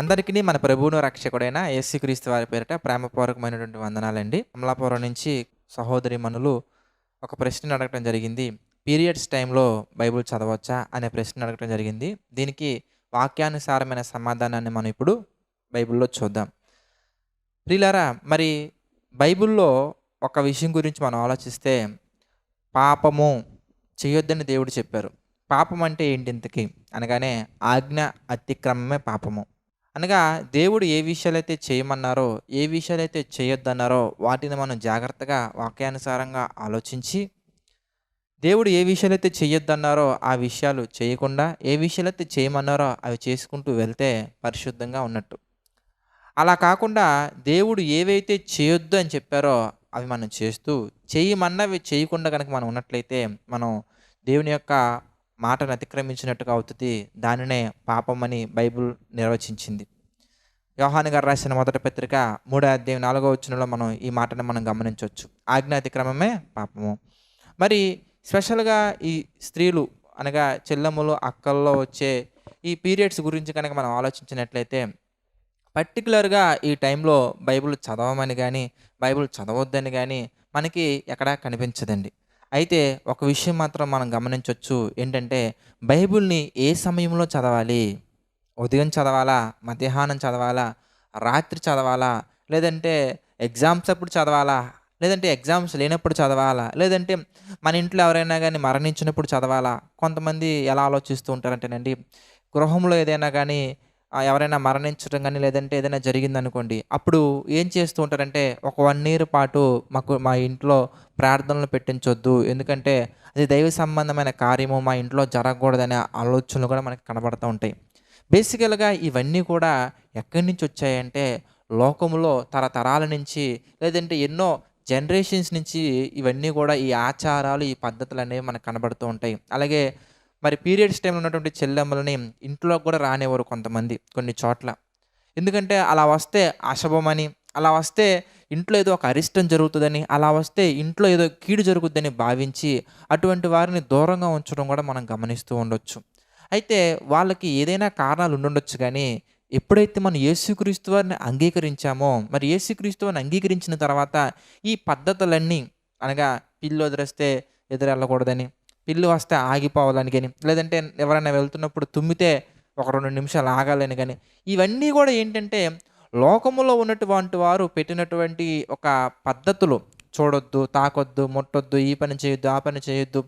అందరికీ మన ప్రభువును రక్షకుడైన యేసుక్రీస్తు వారి పేరిట ప్రేమపూర్వకమైనటువంటి వందనాలండి. అమలాపురం నుంచి సహోదరి మనులు ఒక ప్రశ్న అడగటం జరిగింది. పీరియడ్స్ టైంలో బైబిల్ చదవచ్చా అనే ప్రశ్న అడగటం జరిగింది. దీనికి వాక్యానుసారమైన సమాధానాన్ని మనం ఇప్పుడు బైబిల్లో చూద్దాం. ప్రిలారా మరి బైబిల్లో ఒక విషయం గురించి మనం ఆలోచిస్తే పాపము చేయొద్దని దేవుడు చెప్పారు. పాపం అంటే ఏంటి ఇంతకీ? అనగానే ఆజ్ఞ అతిక్రమమే పాపము. అనగా దేవుడు ఏ విషయాలైతే చేయమన్నారో ఏ విషయాలైతే చేయొద్దన్నారో వాటిని మనం జాగ్రత్తగా వాక్యానుసారంగా ఆలోచించి దేవుడు ఏ విషయాలైతే చేయొద్దన్నారో ఆ విషయాలు చేయకుండా ఏ విషయాలైతే చేయమన్నారో అవి చేసుకుంటూ వెళ్తే పరిశుద్ధంగా ఉన్నట్టు. అలా కాకుండా దేవుడు ఏవైతే చేయొద్దు అని చెప్పారో అవి మనం చేస్తూ చేయమన్నవి చేయకుండా కనుక మనం ఉన్నట్లయితే మనం దేవుని యొక్క మాటను అతిక్రమించినట్టుగా అవుతుంది. దానినే పాపం అని బైబిల్ నిర్వచించింది. యోహాని గారు రాసిన మొదటి పత్రిక మూడో అధ్యాయం నాలుగో వచ్చినలో మనం ఈ మాటను మనం గమనించవచ్చు. ఆజ్ఞ అతిక్రమమే పాపము. మరి స్పెషల్గా ఈ స్త్రీలు అనగా చెల్లెములు అక్కల్లో వచ్చే ఈ పీరియడ్స్ గురించి కనుక మనం ఆలోచించినట్లయితే పర్టికులర్గా ఈ టైంలో బైబిల్ చదవమని కానీ బైబిల్ చదవద్దని కానీ మనకి ఎక్కడా కనిపించదండి. అయితే ఒక విషయం మాత్రం మనం గమనించవచ్చు ఏంటంటే బైబిల్ని ఏ సమయంలో చదవాలి? ఉదయం చదవాలా? మధ్యాహ్నం చదవాలా? రాత్రి చదవాలా? లేదంటే ఎగ్జామ్స్ అప్పుడు చదవాలా? లేదంటే ఎగ్జామ్స్ లేనప్పుడు చదవాలా? లేదంటే మన ఇంట్లో ఎవరైనా కానీ మరణించినప్పుడు చదవాలా? కొంతమంది ఎలా ఆలోచిస్తూ ఉంటారంటేనండి గృహంలో ఏదైనా కానీ ఎవరైనా మరణించడం కానీ లేదంటే ఏదైనా జరిగిందనుకోండి అప్పుడు ఏం చేస్తూ ఉంటారంటే ఒక వన్ ఇయర్ పాటు మాకు మా ఇంట్లో ప్రార్థనలు పెట్టించొద్దు. ఎందుకంటే అది దైవ సంబంధమైన కార్యము మా ఇంట్లో జరగకూడదనే ఆలోచనలు కూడా మనకు కనబడుతూ ఉంటాయి. బేసికల్గా ఇవన్నీ కూడా ఎక్కడి నుంచి వచ్చాయంటే లోకములో తరతరాల నుంచి లేదంటే ఎన్నో జనరేషన్స్ నుంచి ఇవన్నీ కూడా ఈ ఆచారాలు ఈ పద్ధతులు అనేవి మనకు కనబడుతూ ఉంటాయి. అలాగే మరి పీరియడ్స్ టైంలో ఉన్నటువంటి చెల్లెమ్మలని ఇంట్లో కూడా రానివ్వరు కొంతమంది కొన్ని చోట్ల. ఎందుకంటే అలా వస్తే అశుభమని అలా వస్తే ఇంట్లో ఏదో ఒక అరిష్టం జరుగుతుందని అలా వస్తే ఇంట్లో ఏదో కీడు జరుగుద్దని భావించి అటువంటి వారిని దూరంగా ఉంచడం కూడా మనం గమనిస్తూ ఉండొచ్చు. అయితే వాళ్ళకి ఏదైనా కారణాలు ఉండుండొచ్చు కానీ ఎప్పుడైతే మనం యేసుక్రీస్తు వారిని అంగీకరించామో మరి యేసుక్రీస్తు వారిని అంగీకరించిన తర్వాత ఈ పద్ధతులన్నీ అనగా పిల్లు ఎదురేస్తే ఎదురెళ్ళకూడదని పిల్లి వస్తే ఆగిపోవాలని కానీ లేదంటే ఎవరైనా వెళ్తున్నప్పుడు తుమ్మితే ఒక రెండు నిమిషాలు ఆగాలని కానీ ఇవన్నీ కూడా ఏంటంటే లోకములో ఉన్నటువంటి వారు పెట్టినటువంటి ఒక పద్ధతులు. చూడొద్దు తాకొద్దు ముట్టొద్దు ఈ పని చేయొద్దు ఆ పని చేయొద్దు.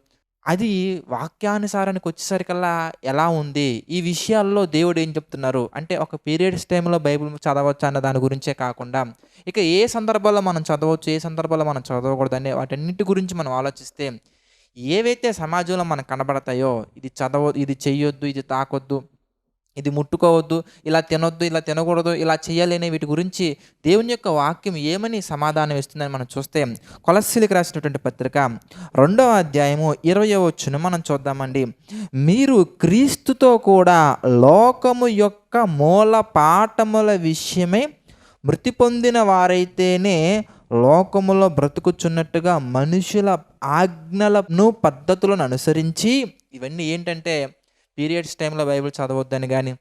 అది వాక్యానుసారానికి వచ్చేసరికల్లా ఎలా ఉంది? ఈ విషయాల్లో దేవుడు ఏం చెప్తున్నారు? అంటే ఒక పీరియడ్స్ టైంలో బైబిల్ చదవచ్చు అన్న దాని గురించే కాకుండా ఇక ఏ సందర్భాల్లో మనం చదవచ్చు ఏ సందర్భాల్లో మనం చదవకూడదు అనే వాటన్నిటి గురించి మనం ఆలోచిస్తే ఏవైతే సమాజంలో మనకు కనబడతాయో ఇది చదవ ఇది చెయ్యొద్దు ఇది తాకొద్దు ఇది ముట్టుకోవద్దు ఇలా తినొద్దు ఇలా తినకూడదు ఇలా చేయాలనే వీటి గురించి దేవుని యొక్క వాక్యం ఏమని సమాధానం ఇస్తుందని మనం చూస్తే కొలస్సిలికి రాసినటువంటి పత్రిక రెండవ అధ్యాయము ఇరవై వచ్చును మనం చూద్దామండి. మీరు క్రీస్తుతో కూడా లోకము యొక్క మూల పాఠముల విషయమై మృతి పొందిన వారైతేనే లోకములో బ్రతుకుచున్నట్టుగా మనుషుల ఆజ్ఞలను పద్ధతులను అనుసరించి ఇవన్నీ ఏంటంటే పీరియడ్స్ టైంలో బైబిల్ చదవద్దని కానీ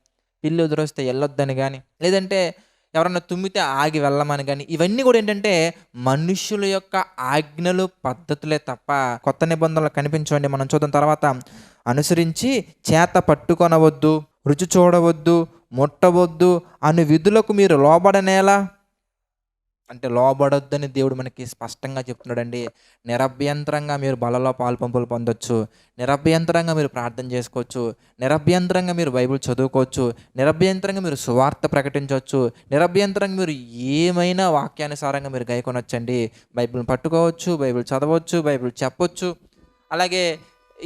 పిల్లి ఎదురొస్తే వెళ్ళొద్దని కానీ లేదంటే ఎవరన్నా తుమ్మితే ఆగి వెళ్ళమని కానీ ఇవన్నీ కూడా ఏంటంటే మనుషుల యొక్క ఆజ్ఞలు పద్ధతులే తప్ప కొత్త నిబంధనలు కనిపించండి మనం చూద్దాం తర్వాత అనుసరించి చేత పట్టుకొనవద్దు రుచి చూడవద్దు ముట్టవద్దు అను విధులకు మీరు లోబడనేలా అంటే లోబడొద్దని దేవుడు మనకి స్పష్టంగా చెప్తున్నాడండి. నిరభ్యంతరంగా మీరు బలలో పాల్పంపులు పొందొచ్చు. నిరభ్యంతరంగా మీరు ప్రార్థన చేసుకోవచ్చు. నిరభ్యంతరంగా మీరు బైబిల్ చదువుకోవచ్చు. నిరభ్యంతరంగా మీరు సువార్త ప్రకటించవచ్చు. నిరభ్యంతరంగా మీరు ఏమైనా వాక్యానుసారంగా మీరు గైకొనొచ్చండి. బైబిల్ పట్టుకోవచ్చు బైబిల్ చదవచ్చు బైబిల్ చెప్పొచ్చు. అలాగే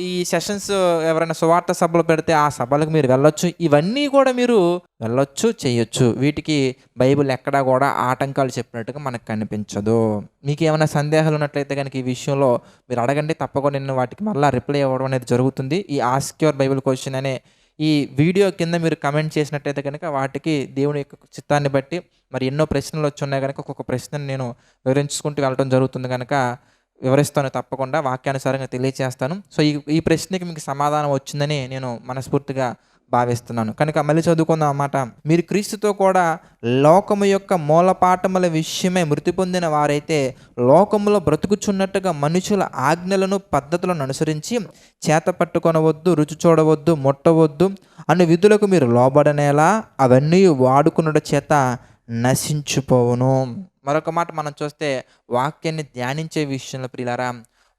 ఈ సెషన్స్ ఎవరైనా సువార్త సభలు పెడితే ఆ సభలకు మీరు వెళ్ళొచ్చు. ఇవన్నీ కూడా మీరు వెళ్ళొచ్చు చేయొచ్చు. వీటికి బైబిల్ ఎక్కడా కూడా ఆటంకాలు చెప్పినట్టుగా మనకు కనిపించదు. మీకు ఏమైనా సందేహాలు ఉన్నట్లయితే కనుక ఈ విషయంలో మీరు అడగండి. తప్పకుండా నేను వాటికి మళ్ళీ రిప్లై ఇవ్వడం అనేది జరుగుతుంది. ఈ ఆస్క్యూర్ బైబిల్ క్వశ్చన్ అనే ఈ వీడియో కింద మీరు కమెంట్ చేసినట్టయితే కనుక వాటికి దేవుని యొక్క చిత్తాన్ని బట్టి మరి ఎన్నో ప్రశ్నలు వచ్చి ఉన్నాయి కనుక ఒక్కొక్క ప్రశ్నను నేను వివరించుకుంటూ వెళ్ళడం జరుగుతుంది కనుక వివరిస్తాను తప్పకుండా వాక్యానుసారంగా తెలియచేస్తాను. సో ఈ ఈ ప్రశ్నకి మీకు సమాధానం వచ్చిందని నేను మనస్ఫూర్తిగా భావిస్తున్నాను. కనుక మళ్ళీ చదువుకుందాం అన్నమాట మీరు క్రీస్తుతో కూడా లోకము యొక్క మూలపాఠముల విషయమై మృతి పొందిన వారైతే లోకములో బ్రతుకుచున్నట్టుగా మనుషుల ఆజ్ఞలను పద్ధతులను అనుసరించి చేత పట్టుకొనవద్దు రుచి చూడవద్దు ముట్టవద్దు అన్ని విధులకు మీరు లోబడనేలా అవన్నీ వాడుకున్నట చేత నశించిపోవును. మరొక మాట మనం చూస్తే వాక్యాన్ని ధ్యానించే విషయంలో ప్రియులరా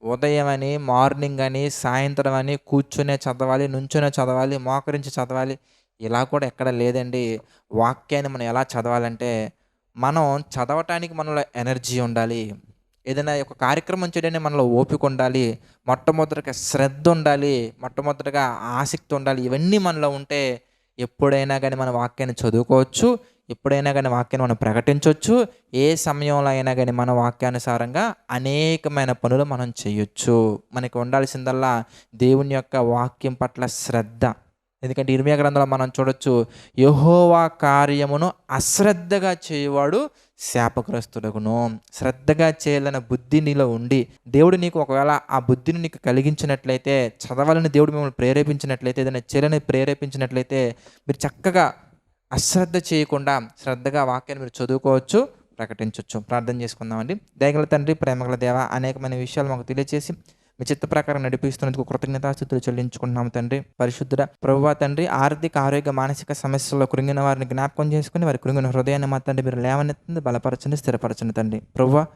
ఉదయం అని మార్నింగ్ అని సాయంత్రం అని కూర్చునే చదవాలి నుంచునే చదవాలి మోకరించి చదవాలి ఇలా కూడా ఎక్కడ లేదండి. వాక్యాన్ని మనం ఎలా చదవాలంటే మనం చదవటానికి మనలో ఎనర్జీ ఉండాలి. ఏదైనా ఒక కార్యక్రమం చేయడానికి మనలో ఓపిక ఉండాలి మొట్టమొదటిగా శ్రద్ధ ఉండాలి మొట్టమొదటిగా ఆసక్తి ఉండాలి ఇవన్నీ మనలో ఉంటే ఎప్పుడైనా కానీ మన వాక్యాన్ని చదువుకోవచ్చు ఎప్పుడైనా కానీ వాక్యాన్ని మనం ప్రకటించవచ్చు. ఏ సమయంలో అయినా కానీ మన వాక్యానుసారంగా అనేకమైన పనులు మనం చేయొచ్చు. మనకి ఉండాల్సిందల్లా దేవుని యొక్క వాక్యం పట్ల శ్రద్ధ. ఎందుకంటే ఇర్మియా గ్రంథంలో మనం చూడొచ్చు యహోవా కార్యమును అశ్రద్ధగా చేయవాడు శాపగ్రస్తుడగును. శ్రద్ధగా చేయాలన్న బుద్ధి నీలో ఉండి దేవుడు నీకు ఒకవేళ ఆ బుద్ధిని నీకు కలిగించినట్లయితే చదవాలని దేవుడు మిమ్మల్ని ప్రేరేపించినట్లయితే ఏదైనా చేయాలని ప్రేరేపించినట్లయితే మీరు చక్కగా అశ్రద్ధ చేయకుండా శ్రద్ధగా వాక్యాన్ని మీరు చదువుకోవచ్చు ప్రకటించవచ్చు ప్రార్థన చేసుకుందామండి. దయగల తండ్రి ప్రేమగల దేవ అనేకమైన విషయాలు మాకు తెలియజేసి మీ చిత్త ప్రకారం నడిపిస్తున్నందుకు కృతజ్ఞతాస్థుతులు చెల్లించుకుంటున్నాము తండ్రి. పరిశుద్ధుడ ప్రభువా తండ్రి ఆర్థిక ఆరోగ్య మానసిక సమస్యల్లో కృంగిన వారిని జ్ఞాపకం చేసుకుని వారి కృంగిన హృదయాన్ని మా తండ్రి మీరు లేవనెత్తుంది బలపరచండి స్థిరపరచండి తండ్రి. ప్రభువా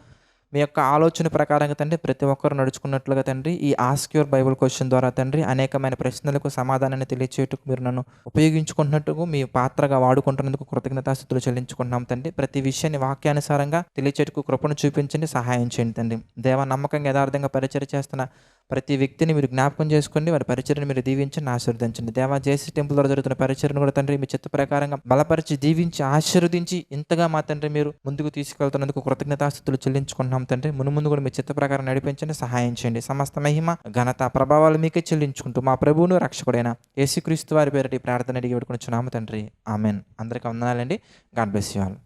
మీ యొక్క ఆలోచన ప్రకారంగా తండ్రి ప్రతి ఒక్కరు నడుచుకున్నట్లుగా తండ్రి ఈ ఆస్క్యూర్ బైబుల్ క్వశ్చన్ ద్వారా తండ్రి అనేకమైన ప్రశ్నలకు సమాధానాన్ని తెలియచేయటకు మీరు నన్ను ఉపయోగించుకుంటున్నట్టుకు మీ పాత్రగా వాడుకుంటున్నందుకు కృతజ్ఞతాస్థుతులు చెల్లించుకుంటున్నాం తండ్రి. ప్రతి విషయాన్ని వాక్యానుసారంగా తెలియచేటుకు కృపను చూపించండి సహాయం చేయండి తండ్రి. దేవ నమ్మకంగా యథార్థంగా పరిచయం చేస్తున్న ప్రతి వ్యక్తిని మీరు జ్ఞాపకం చేసుకోండి వారి పరిచయను మీరు దీవించండి ఆశీర్వదించండి. దేవా జేసీ టెంపుల్ ద్వారా జరుగుతున్న పరిచయను కూడా తండ్రి మీ చిత్త ప్రకారంగా బలపరిచి దీవించి ఆశీర్వదించి ఇంతగా మా తండ్రి మీరు ముందుకు తీసుకెళ్తున్నందుకు కృతజ్ఞతాస్థుతులు చెల్లించుకుంటున్నాం తండ్రి. మును ముందు కూడా మీ చిత్త ప్రకారం నడిపించండి సహాయం చేయండి. సమస్త మహిమ ఘనత ప్రభావాలు మీకే చెల్లించుకుంటూ మా ప్రభువును రక్షకుడైన యేసుక్రీస్తు వారి పేరటి ప్రార్థన అడిగి పెట్టుకుని చున్నాము తండ్రి. ఆమెన్. అందరికీ వందనాలండి. God bless you all.